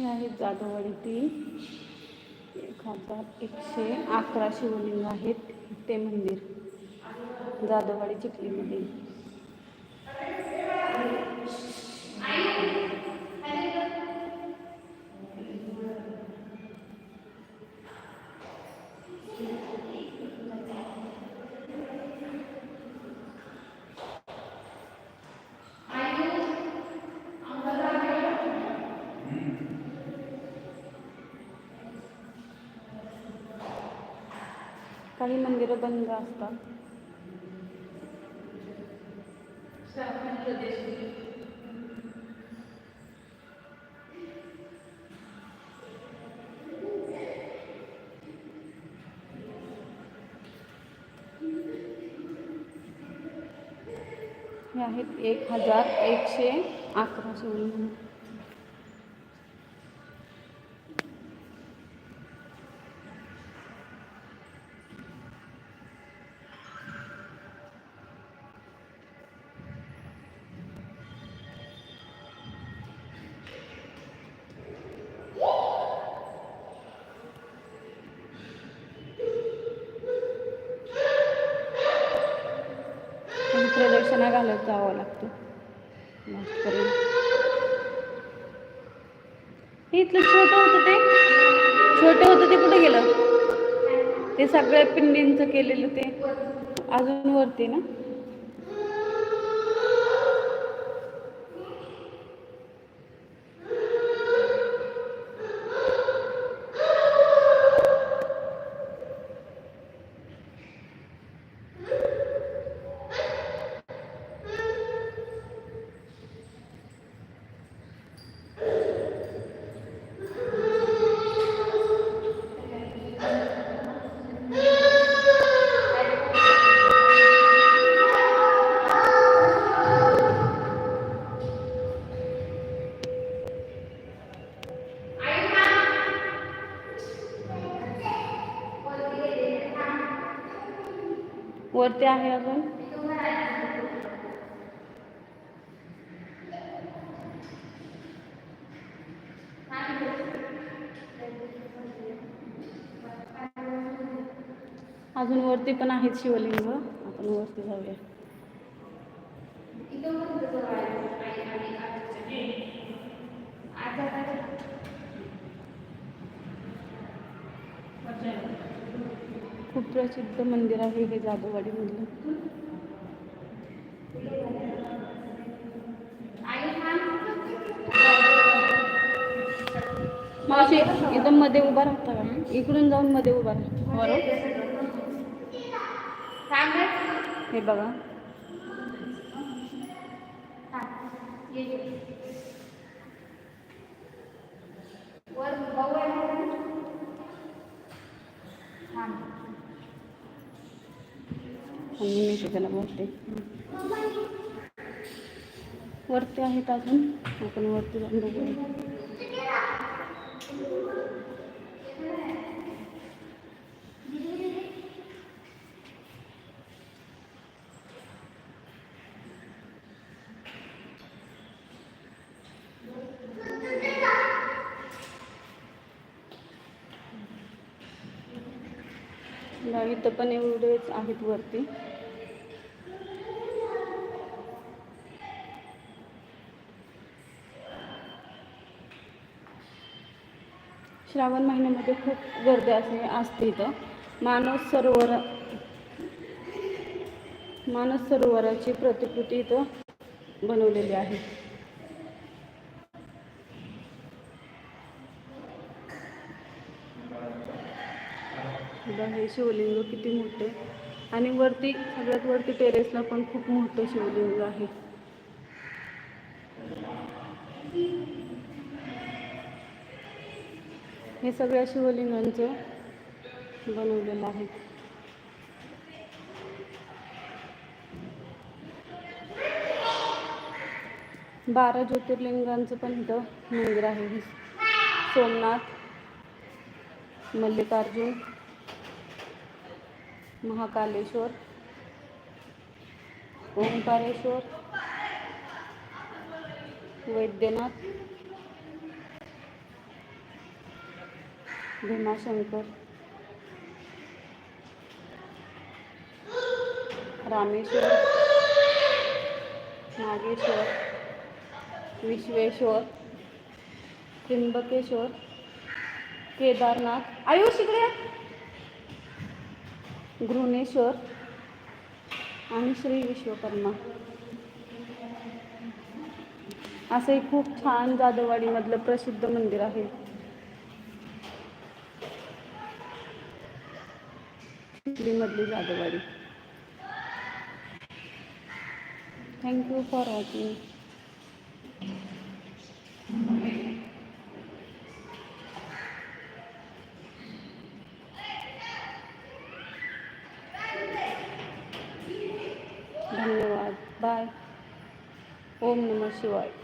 हे आहे? जाधववाडी ती एक हजार एकशे अकरा शिवलिंग आहेत. ते मंदिर. जाधववाडी चिखलीमध्ये काही मंदिरं बंद असतात. हे आहेत एक हजार एकशे अकरा शिवलिंग प्रदक्षिणा घालत जावं लागतं. हे इथलं छोटं होतं ते. छोटं होतं ते कुठे गेलं? ते सगळ्या पिंडींचं केलेलं ते. अजून वरती ना? वरती आहे अजून? अजून वरती पण आहेत शिवलिंग. आपण वरती जाऊया. खूप प्रसिद्ध मंदिर आहे हे जाधववाडीमधलं मावशी इथं मध्ये उभा राहता का? इकडून जाऊन मध्ये उभा राहा. बरोबर. हे बघा. आणि मी त्याला बोलते वरती आहेत अजून. आपण वरती जाऊन बघूया. इथं पण एवढेच आहेत वरती. श्रावण महिन्यामध्ये खूप गर्दी असणे असते इथं. मानस सरोवर मानस सरोवराची प्रतिकृती इथं बनवलेली आहे. हे शिवलिंग किती मोठे. आणि वरती सगळ्यात वरती टेरेसला पण खूप मोठं शिवलिंग आहे. हे सगळ्या शिवलिंगांचं बनवलेलं आहे. बारा ज्योतिर्लिंगांचं पण इथं मंदिर आहे. सोमनाथ मल्लिकार्जुन महाकालेश्वर ओंकारेश्वर वैद्यनाथ भीमाशंकर रामेश्वर. नागेश्वर. विश्वेश्वर. त्र्यंबकेश्वर. केदारनाथ. आयुष इकडे घृणेश्वर आणि श्री विश्वकर्मा. असंही खूप छान जाधववाडीमधलं प्रसिद्ध मंदिर आहे. चिखलीमधली Jadhavwadi thank you for watching धन्यवाद. बाय ओम नमः शिवाय.